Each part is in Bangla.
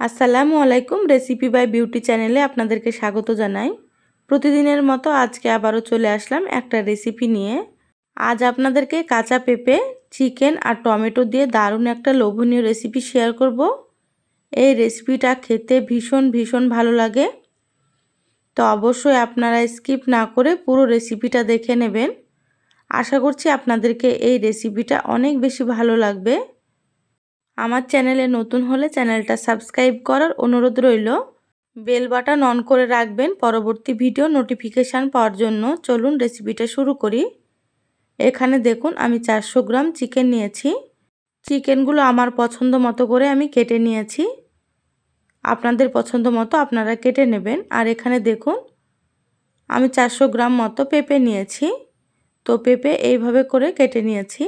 আসসালামু আলাইকুম রেসিপি বাই বিউটি চ্যানেলে আপনাদেরকে স্বাগত জানাই। প্রতিদিনের মতো আজকে আবারও চলে আসলাম একটা রেসিপি নিয়ে। আজ আপনাদেরকে কাঁচা পেঁপে চিকেন আর টমেটো দিয়ে দারুণ একটা লোভনীয় রেসিপি শেয়ার করব। এই রেসিপিটা খেতে ভীষণ ভীষণ ভালো লাগে। তো অবশ্যই আপনারা স্কিপ না করে পুরো রেসিপিটা দেখে নেবেন। আশা করছি আপনাদেরকে এই রেসিপিটা অনেক বেশি ভালো লাগবে। আমার চ্যানেলে নতুন হলে চ্যানেলটা সাবস্ক্রাইব করার অনুরোধ রইল। বেল বাটন অন করে রাখবেন পরবর্তী ভিডিও নোটিফিকেশান পাওয়ার জন্য। চলুন রেসিপিটা শুরু করি। এখানে দেখুন, আমি চারশো গ্রাম চিকেন নিয়েছি। চিকেনগুলো আমার পছন্দ মতো করে আমি কেটে নিয়েছি। আপনাদের পছন্দ মতো আপনারা কেটে নেবেন। আর এখানে দেখুন, আমি চারশো গ্রাম মতো পেঁপে নিয়েছি। তো পেঁপে এইভাবে করে কেটে নিয়েছি।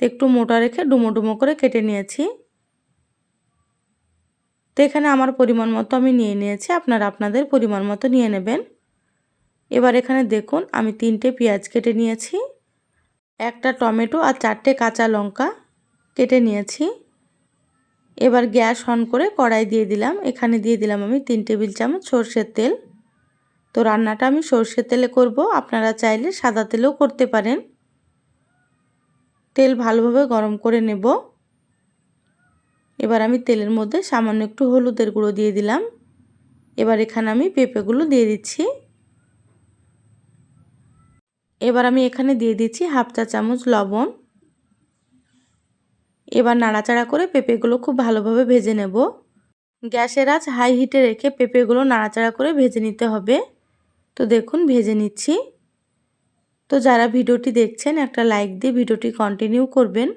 তো একটু মোটা রেখে ডুমো ডুমো করে কেটে নিয়েছি। তো এখানে আমার পরিমাণ মতো আমি নিয়ে নিয়েছি, আপনারা আপনাদের পরিমাণ মতো নিয়ে নেবেন। এবার এখানে দেখুন, আমি তিনটে পেঁয়াজ কেটে নিয়েছি, একটা টমেটো আর চারটে কাঁচা লঙ্কা কেটে নিয়েছি। এবার গ্যাস অন করে কড়াই দিয়ে দিলাম, এখানে দিয়ে দিলাম আমি তিন টেবিল চামচ সর্ষের তেল। তো রান্নাটা আমি সর্ষের তেলে করব, আপনারা চাইলে সাদা তেলেও করতে পারেন। তেল ভালোভাবে গরম করে নেব। এবার আমি তেলের মধ্যে সামান্য একটু হলুদের গুঁড়ো দিয়ে দিলাম। এবার এখানে আমি পেঁপেগুলো দিয়ে দিচ্ছি। এবার আমি এখানে দিয়ে দিচ্ছি হাফ চা চামচ লবণ। এবার নাড়াচাড়া করে পেঁপেগুলো খুব ভালোভাবে ভেজে নেব। গ্যাসের আঁচ হাই হিটে রেখে পেঁপেগুলো নাড়াচাড়া করে ভেজে নিতে হবে। তো দেখুন, ভেজে নিচ্ছি। তো যারা ভিডিওটি দেখছেন, একটা লাইক দিয়ে ভিডিওটি কন্টিনিউ করবেন।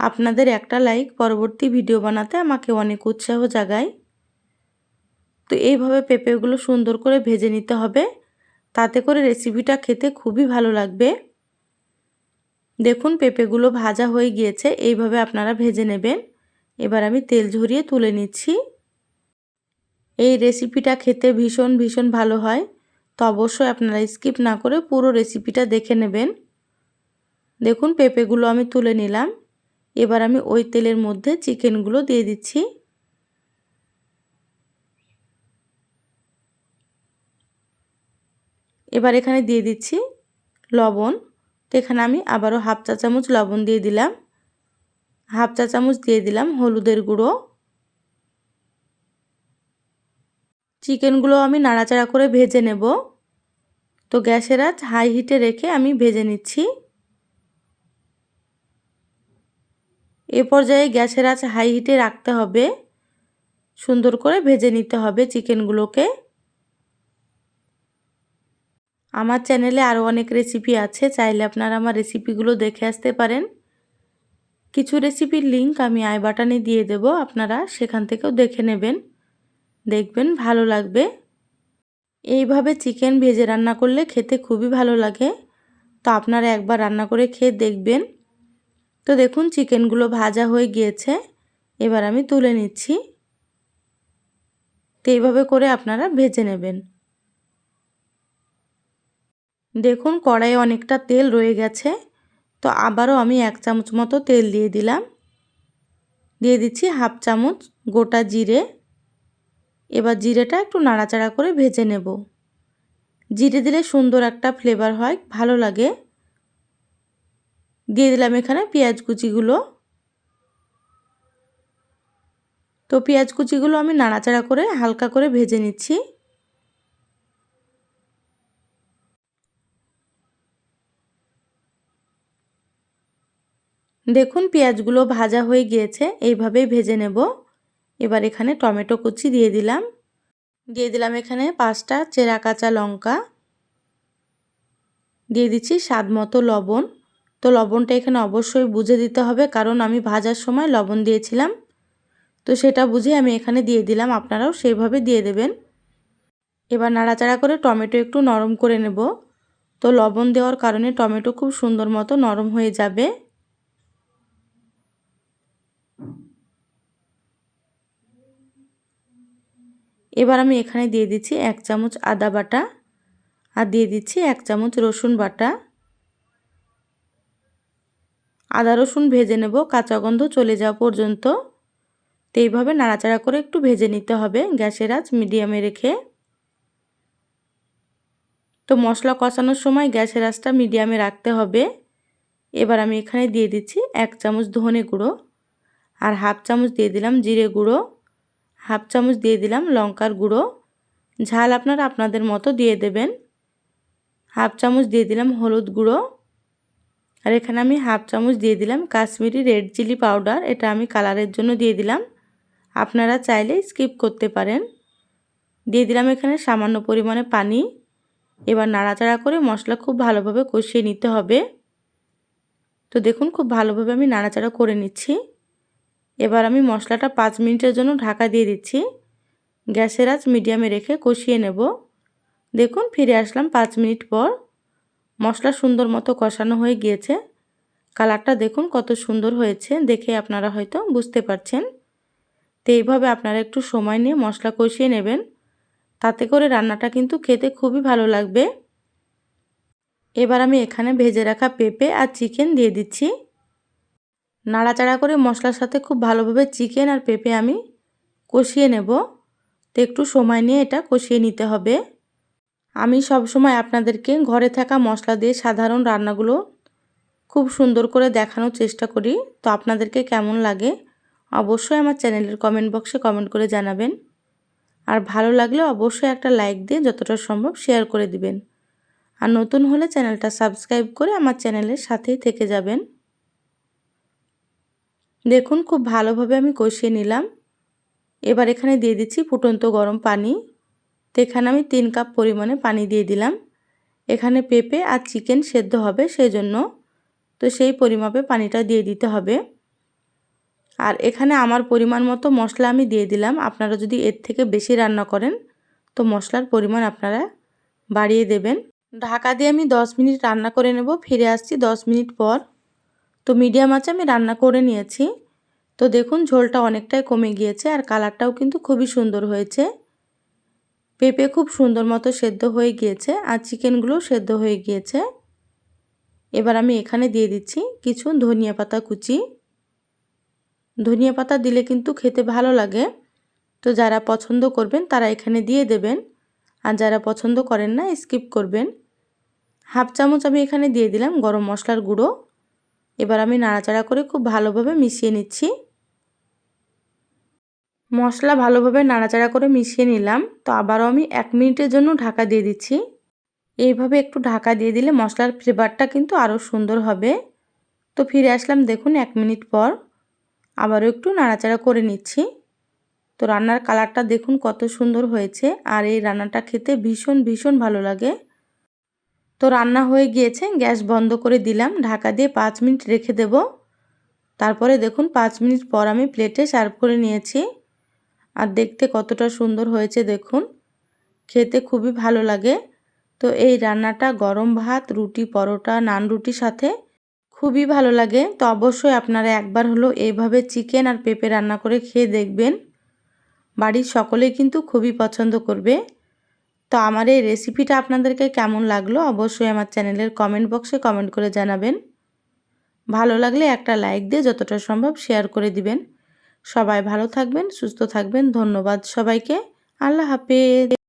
আপনাদের একটা লাইক পরবর্তী ভিডিও বানাতে আমাকে অনেক উৎসাহ জাগায়। তো এইভাবে পেঁপেগুলো সুন্দর করে ভেজে নিতে হবে। তাতে করে রেসিপিটা খেতে খুবই ভালো লাগবে। দেখুন, পেঁপেগুলো ভাজা হয়ে গিয়েছে, এইভাবে আপনারা ভেজে নেবেন। এবার আমি তেল ঝরিয়ে তুলে নিচ্ছি। এই রেসিপিটা খেতে ভীষণ ভীষণ ভালো হয়। তো অবশ্যই আপনারা স্কিপ না করে পুরো রেসিপিটা দেখে নেবেন। দেখুন, পেঁপেগুলো আমি তুলে নিলাম। এবার আমি ওই তেলের মধ্যে চিকেনগুলো দিয়ে দিচ্ছি। এবার এখানে দিয়ে দিচ্ছি লবণ। তো এখানে আমি আবারও হাফ চা চামচ লবণ দিয়ে দিলাম। হাফ চা চামচ দিয়ে দিলাম হলুদের গুঁড়ো। চিকেনগুলো আমি নাড়াচাড়া করে ভেজে নেব। তো গ্যাসের আজ হাই হিটে রেখে আমি ভেজে নিচ্ছি। এ পর্যায়ে গ্যাসের আজ হাই হিটে রাখতে হবে। সুন্দর করে ভেজে নিতে হবে চিকেনগুলোকে। আমার চ্যানেলে আরও অনেক রেসিপি আছে, চাইলে আপনারা আমার রেসিপিগুলো দেখে আসতে পারেন। কিছু রেসিপির লিংক আমি আই বাটানে দিয়ে দেব, আপনারা সেখান থেকেও দেখে নেবেন। দেখবেন ভালো লাগবে। এইভাবে চিকেন ভেজে রান্না করলে খেতে খুবই ভালো লাগে। তো আপনারা একবার রান্না করে খেয়ে দেখবেন। তো দেখুন চিকেনগুলো ভাজা হয়ে গিয়েছে। এবার আমি তুলে নিচ্ছি। তো এইভাবে করে আপনারা ভেজে নেবেন। দেখুন কড়াইয়ে অনেকটা তেল রয়ে গেছে। তো আবারও আমি এক চামচ মতো তেল দিয়ে দিলাম। দিয়ে দিচ্ছি হাফ চামচ গোটা জিরে। এবার জিরেটা একটু নাড়াচাড়া করে ভেজে নেব। জিরে দিলে সুন্দর একটা ফ্লেভার হয়, ভালো লাগে। দিয়ে দিলাম এখানে পেঁয়াজ কুচিগুলো। তো পেঁয়াজ কুচিগুলো আমি নাড়াচাড়া করে হালকা করে ভেজে নিচ্ছি। দেখুন পেঁয়াজগুলো ভাজা হয়ে গিয়েছে, এইভাবেই ভেজে নেব। এবার এখানে টমেটো কুচি দিয়ে দিলাম। দিয়ে দিলাম এখানে পাঁচটা চেরা কাঁচা লঙ্কা। দিয়ে দিচ্ছি স্বাদ মতো লবণ। তো লবণটা এখানে অবশ্যই বুঝে দিতে হবে, কারণ আমি ভাজার সময় লবণ দিয়েছিলাম। তো সেটা বুঝে আমি এখানে দিয়ে দিলাম, আপনারাও সেইভাবে দিয়ে দেবেন। এবার নাড়াচাড়া করে টমেটো একটু নরম করে নেব। তো লবণ দেওয়ার কারণে টমেটো খুব সুন্দর মতো নরম হয়ে যাবে। এবার আমি এখানে দিয়ে দিচ্ছি এক চামচ আদা বাটা আর দিয়ে দিচ্ছি এক চামচ রসুন বাটা। আদা রসুন ভেজে নেব, কাঁচা গন্ধ চলে যাওয়া পর্যন্ত। তো এইভাবে নাড়াচাড়া করে একটু ভেজে নিতে হবে গ্যাসের আঁচ মিডিয়ামে রেখে। তো মশলা কষানোর সময় গ্যাসের আঁচটা মিডিয়ামে রাখতে হবে। এবার আমি এখানে দিয়ে দিচ্ছি এক চামচ ধনে গুঁড়ো আর হাফ চামচ দিয়ে দিলাম জিরে গুঁড়ো। হাফ চামচ দিয়ে দিলাম লঙ্কার গুঁড়ো। ঝাল আপনারা আপনাদের মতো দিয়ে দেবেন। হাফ চামচ দিয়ে দিলাম হলুদ গুঁড়ো। আর এখানে আমি হাফ চামচ দিয়ে দিলাম কাশ্মীরি রেড চিলি পাউডার। এটা আমি কালারের জন্য দিয়ে দিলাম। আপনারা চাইলে স্কিপ করতে পারেন। দিয়ে দিলাম এখানে সামান্য পরিমাণে পানি। এবার নাড়াচাড়া করে মশলা খুব ভালোভাবে কষিয়ে নিতে হবে। তো দেখুন খুব ভালোভাবে আমি নাড়াচাড়া করে নিচ্ছি। এবার আমি মশলাটা পাঁচ মিনিটের জন্য ঢাকা দিয়ে দিচ্ছি। গ্যাসের আঁচ মিডিয়ামে রেখে কষিয়ে নেব। দেখুন, ফিরে আসলাম পাঁচ মিনিট পর। মশলা সুন্দর মতো কষানো হয়ে গিয়েছে। কালারটা দেখুন কত সুন্দর হয়েছে, দেখে আপনারা হয়তো বুঝতে পারছেন। তো এইভাবে আপনারা একটু সময় নিয়ে মশলা কষিয়ে নেবেন। তাতে করে রান্নাটা কিন্তু খেতে খুবই ভালো লাগবে। এবার আমি এখানে ভেজে রাখা পেঁপে আর চিকেন দিয়ে দিচ্ছি। নাড়াচাড়া করে মশলার সাথে খুব ভালোভাবে চিকেন আর পেঁপে আমি কষিয়ে নেব। তো একটু সময় নিয়ে এটা কষিয়ে নিতে হবে। আমি সব সময় আপনাদেরকে ঘরে থাকা মশলা দিয়ে সাধারণ রান্নাগুলো খুব সুন্দর করে দেখানোর চেষ্টা করি। তো আপনাদেরকে কেমন লাগে অবশ্যই আমার চ্যানেলের কমেন্ট বক্সে কমেন্ট করে জানাবেন। আর ভালো লাগলে অবশ্যই একটা লাইক দিয়ে যতটা সম্ভব শেয়ার করে দিবেন। আর নতুন হলে চ্যানেলটা সাবস্ক্রাইব করে আমার চ্যানেলের সাথেই থেকে যাবেন। দেখুন, খুব ভালোভাবে আমি কষিয়ে নিলাম। এবার এখানে দিয়ে দিচ্ছি ফুটন্ত গরম পানি। তো এখানে আমি তিন কাপ পরিমাণে পানি দিয়ে দিলাম। এখানে পেঁপে আর চিকেন সেদ্ধ হবে সেই জন্য তো সেই পরিমাপে পানিটা দিয়ে দিতে হবে। আর এখানে আমার পরিমাণ মতো মশলা আমি দিয়ে দিলাম। আপনারা যদি এর থেকে বেশি রান্না করেন, তো মশলার পরিমাণ আপনারা বাড়িয়ে দেবেন। ঢাকা দিয়ে আমি 10 মিনিট রান্না করে নেব। ফিরে আসছি 10 মিনিট পর। তো মিডিয়াম আছে আমি রান্না করে নিয়েছি। তো দেখুন, ঝোলটা অনেকটাই কমে গিয়েছে আর কালারটাও কিন্তু খুবই সুন্দর হয়েছে। পেঁপে খুব সুন্দর মতো সেদ্ধ হয়ে গিয়েছে আর চিকেনগুলো সেদ্ধ হয়ে গিয়েছে। এবার আমি এখানে দিয়ে দিচ্ছি কিছু ধনিয়া পাতা কুচি। ধনিয়া পাতা দিলে কিন্তু খেতে ভালো লাগে। তো যারা পছন্দ করবেন তারা এখানে দিয়ে দেবেন। আর যারা পছন্দ করেন না, স্কিপ করবেন। হাফ চামচ আমি এখানে দিয়ে দিলাম গরম মশলার গুঁড়ো। এবার আমি নাড়াচাড়া করে খুব ভালোভাবে মিশিয়ে নিচ্ছি। মশলা ভালোভাবে নাড়াচাড়া করে মিশিয়ে নিলাম। তো আবারও আমি এক মিনিটের জন্য ঢাকা দিয়ে দিচ্ছি। এইভাবে একটু ঢাকা দিয়ে দিলে মশলার ফ্লেভারটা কিন্তু আরও সুন্দর হবে। তো ফিরে আসলাম দেখুন এক মিনিট পর। আবারও একটু নাড়াচাড়া করে নিচ্ছি। তো রান্নার কালারটা দেখুন কত সুন্দর হয়েছে। আর এই রান্নাটা খেতে ভীষণ ভীষণ ভালো লাগে। তো রান্না হয়ে গিয়েছে, গ্যাস বন্ধ করে দিলাম, ঢাকা দিয়ে পাঁচ মিনিট রেখে দেব। তারপরে দেখুন, পাঁচ মিনিট পর আমি প্লেটে সার্ভ করে নিয়েছি। আর দেখতে কতটা সুন্দর হয়েছে, দেখুন। খেতে খুবই ভালো লাগে। তো এই রান্নাটা গরম ভাত, রুটি, পরোটা, নান রুটির সাথে খুবই ভালো লাগে। তো অবশ্যই আপনারা একবার হলো এইভাবে চিকেন আর পেঁপে রান্না করে খেয়ে দেখবেন। বাড়ির সকলেই কিন্তু খুবই পছন্দ করবে। তো আমার এই রেসিপিটা আপনাদেরকে কেমন লাগল অবশ্যই আমার চ্যানেলের কমেন্ট বক্সে কমেন্ট করে জানাবেন। ভালো লাগলে একটা লাইক দিয়ে যতটা সম্ভব শেয়ার করে দিবেন। সবাই ভালো থাকবেন, সুস্থ থাকবেন, ধন্যবাদ সবাইকে। আল্লাহ হাফেজ।